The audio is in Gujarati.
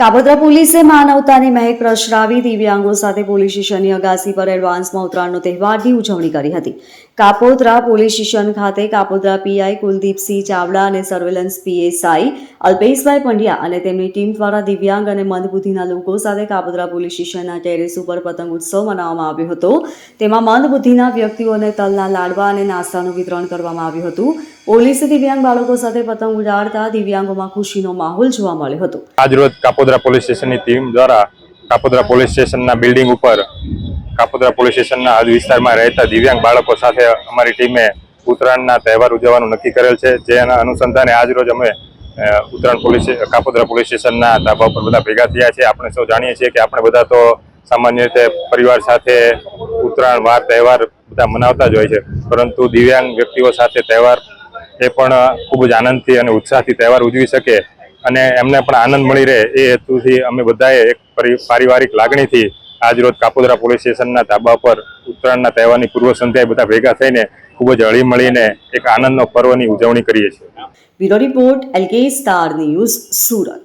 કાબોદ્રા પોલીસે માનવતાની મહેક પ્રસરાવી દિવ્યાંગો સાથે પોલીસ સ્ટેશનની અગાસી પર એડવાન્સમાં ઉત્તરાયણનો તહેવારની ઉજવણી કરી હતી. કાપોદ્રા પોલીસ સ્ટેશન ખાતે કાપોદ્રા પીઆઈ કુલદીપસિંહ ચાવડા અને સર્વેલન્સ પીએસઆઈ અલ્પેશભાઈ પંડ્યા અને તેમની ટીમ દ્વારા દિવ્યાંગ અને મંદબુદ્ધિના લોકો સાથે કાપોદ્રા પોલીસ સ્ટેશનના ટેરેસ ઉપર પતંગ ઉત્સવ મનાવવામાં આવ્યો હતો. તેમાં મંદબુદ્ધિના વ્યક્તિઓને તલના લાડવા અને નાસ્તાનું વિતરણ કરવામાં આવ્યું હતું. પોલીસે દિવ્યાંગ બાળકો સાથે પતંગ ઉડાડતા દિવ્યાંગોમાં ખુશીનો માહોલ જોવા મળ્યો હતો. કાપોદ્રા પોલીસ સ્ટેશનની ટીમ દ્વારા કાપોદ્રા પોલીસ સ્ટેશનના બિલ્ડિંગ ઉપર કાપોદ્રા પોલીસ સ્ટેશનના આજ વિસ્તારમાં રહેતા દિવ્યાંગ બાળકો સાથે અમારી ટીમે ઉત્તરાયણના તહેવાર ઉજવવાનું નક્કી કરેલ છે. જેના અનુસંધાને આજરોજ અમે ઉત્તરાયણ પોલીસ, કાપોદ્રા પોલીસ સ્ટેશનના ધાબા ઉપર બધા ભેગા થયા છે. આપણે સૌ જાણીએ છીએ કે આપણે બધા તો સામાન્ય રીતે પરિવાર સાથે ઉત્તરાયણ, વાર, તહેવાર બધા મનાવતા જ હોય છે. પરંતુ દિવ્યાંગ વ્યક્તિઓ સાથે તહેવાર એ પણ ખૂબ જ આનંદથી અને ઉત્સાહથી તહેવાર ઉજવી શકે અને એમને પણ આનંદ મળી રહે એ હેતુથી અમે બધાએ એક પરી- પારિવારિક લાગણીથી આજરોજ કાપોદરા પોલીસ સ્ટેશનના ધાબા પર ઉત્તરાયણના તહેવારની પૂર્વ સંધ્યાએ બધા ભેગા થઈને ખૂબ જ હળી મળીને એક આનંદનો પર્વની ઉજવણી કરીએ છીએ. Bureau report, LK star news Surat.